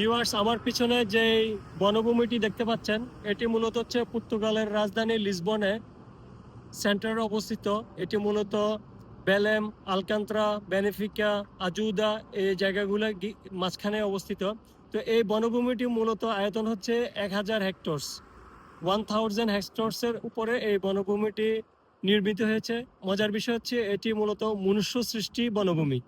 Viewers আমার পিছনে যে বনভূমিটি দেখতে পাচ্ছেন, এটি মূলত হচ্ছে পর্তুগালের রাজধানী লিসবনে সেন্টারে অবস্থিত। এটি মূলত বেলেম, আলকান্ত্রা, বেনিফিকা, আজুদা এই জায়গাগুলো মাঝখানে অবস্থিত। তো এই বনভূমিটি মূলত আয়তন হচ্ছে এক হাজার হেক্টরস। ওয়ান থাউজেন্ড হেক্টরসের উপরে এই বনভূমিটি নির্মিত হয়েছে। মজার বিষয় হচ্ছে এটি মূলত মনুষ্য সৃষ্টি বনভূমি।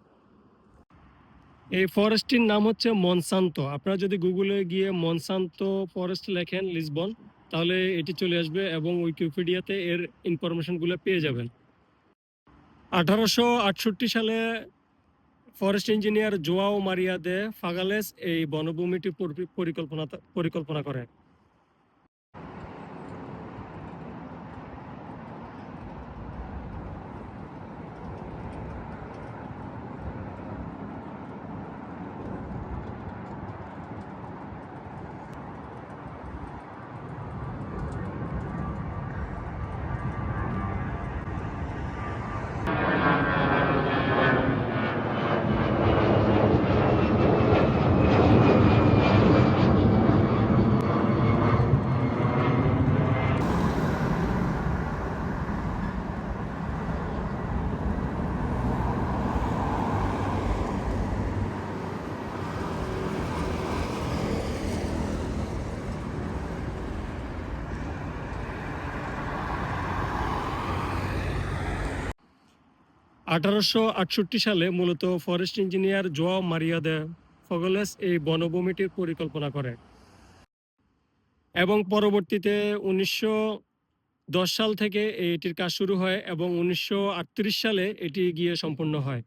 এই ফরেস্টটির নাম হচ্ছে মনসান্ত। আপনারা যদি গুগলে গিয়ে মনসান্ত ফরেস্ট লেখেন লিসবন, তাহলে এটি চলে আসবে এবং উইকিপিডিয়াতে এর ইনফরমেশনগুলো পেয়ে যাবেন। আঠারোশো আটষট্টি সালে forest engineer Joao Maria de Fagalles এই বনভূমিটি পরিকল্পনা পরিকল্পনা করেন। আঠারোশো আটষট্টি সালে মূলত ফরেস্ট ইঞ্জিনিয়ার জোয়া মারিয়া দে ফগলেস এই বনভূমিটির পরিকল্পনা করে। এবং পরবর্তীতে উনিশশো দশ সাল থেকে এটির কাজ শুরু হয় এবং উনিশশো আটত্রিশ সালে এটি গিয়ে সম্পন্ন হয়।